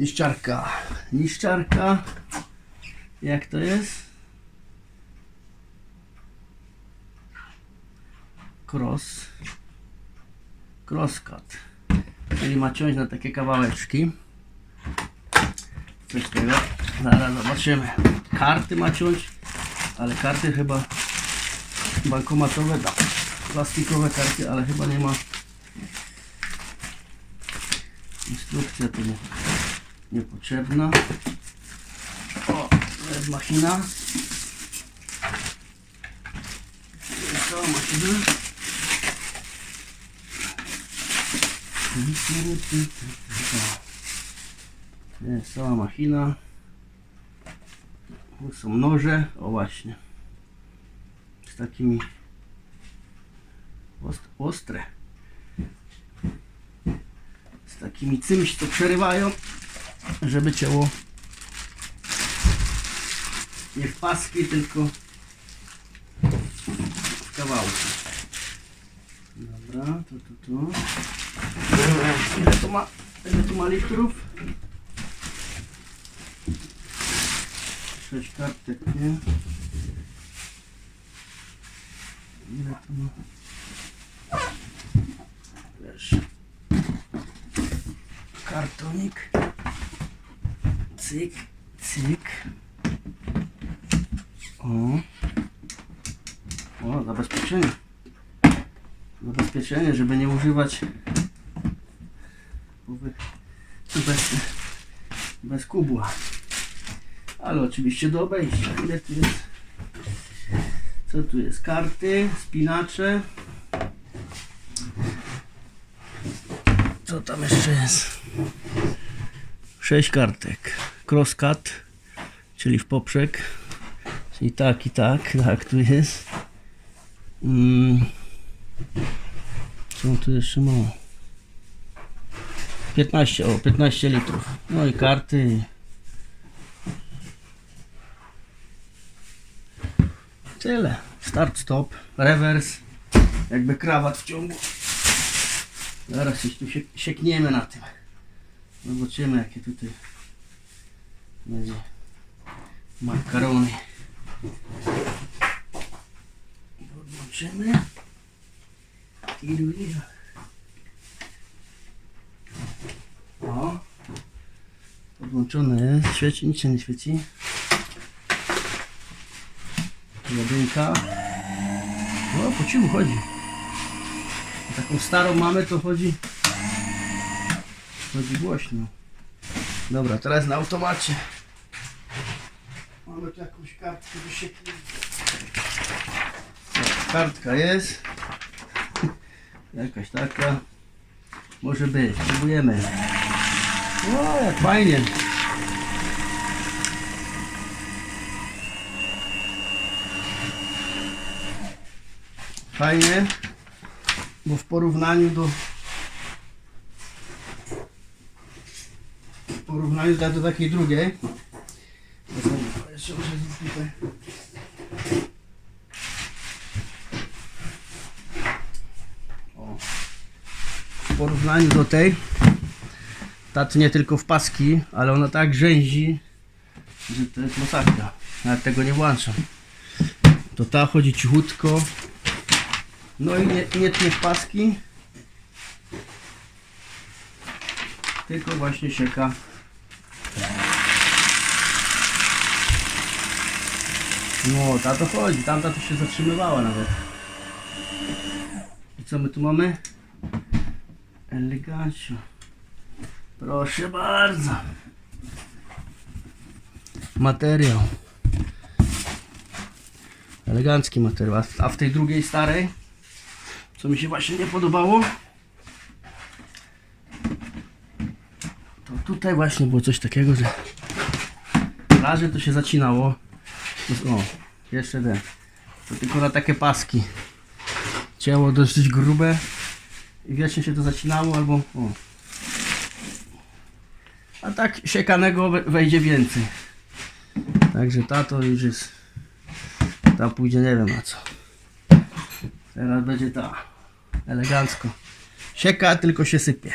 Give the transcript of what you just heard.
Niszczarka. Niszczarka. Jak to jest? Cross. Crosscut. Czyli ma ciąć na takie kawałeczki. Coś tego. Zaraz zobaczymy. Karty ma ciąć, ale karty chyba bankomatowe, da. plastikowe karty, ale chyba nie ma. Instrukcja to nie, niepotrzebna. O, to jest machina. Jest cała machina. To jest cała machina. Tu są noże, o właśnie. Z takimi ost- ostre. Z takimi czymś to przerywają, żeby ciało nie w paski, tylko w kawałki. Dobra, to, to, to. Ile to ma, ile to ma litrów? Sześć kartek, nie? Ile to ma? Wiesz. Kartonik. Cyk, cyk. O. O, zabezpieczenie. Zabezpieczenie, żeby nie używać bez, bez kubła. Ale oczywiście do obejścia. Ile tu jest? Co tu jest? Karty, spinacze. Co tam jeszcze jest? Sześć kartek. Crosscut, czyli w poprzek. Czyli tak i tak, tak tu jest. Mm. Co tu jeszcze ma? 15, o 15 litrów. No i karty. Tyle. Start, stop, rewers. Jakby krawat w ciągu. Zaraz się tu siek- siekniemy na tym. Zobaczymy jakie tutaj makarony. Podłączymy. Ilu, ilu. O. Podłączone jest. Świeci, nic się nie świeci. Jedynka. O, po cichu chodzi. Taką starą mamy to chodzi. Chodzi głośno. Dobra, teraz na automacie. Mamy tu jakąś kartkę do sieknięcia. Kartka jest. Jakaś taka. Może być. Próbujemy. O, jak fajnie. Fajnie, bo w porównaniu do porównaniu do, takiej drugiej w porównaniu do tej ta to nie tylko w paski, ale ona tak rzęzi, że to jest masakra. Nawet tego nie włączam. To ta chodzi cichutko. No i nie, nie tnie w paski. Tylko właśnie sieka. No, ta to chodzi, tamta to się zatrzymywała nawet. I co my tu mamy? Elegancio. Proszę bardzo. Materiał. Elegancki materiał. A w- tej drugiej starej, co mi się właśnie nie podobało, to tutaj właśnie było coś takiego, że razie to się zacinało. O, jeszcze ten. To tylko na takie paski. Ciało dosyć grube i wiecznie się to zacinało albo o. A tak siekanego we- wejdzie więcej. Także ta to już jest. Ta pójdzie nie wiem na co. Teraz będzie ta. Elegancko. Sieka, tylko się sypie.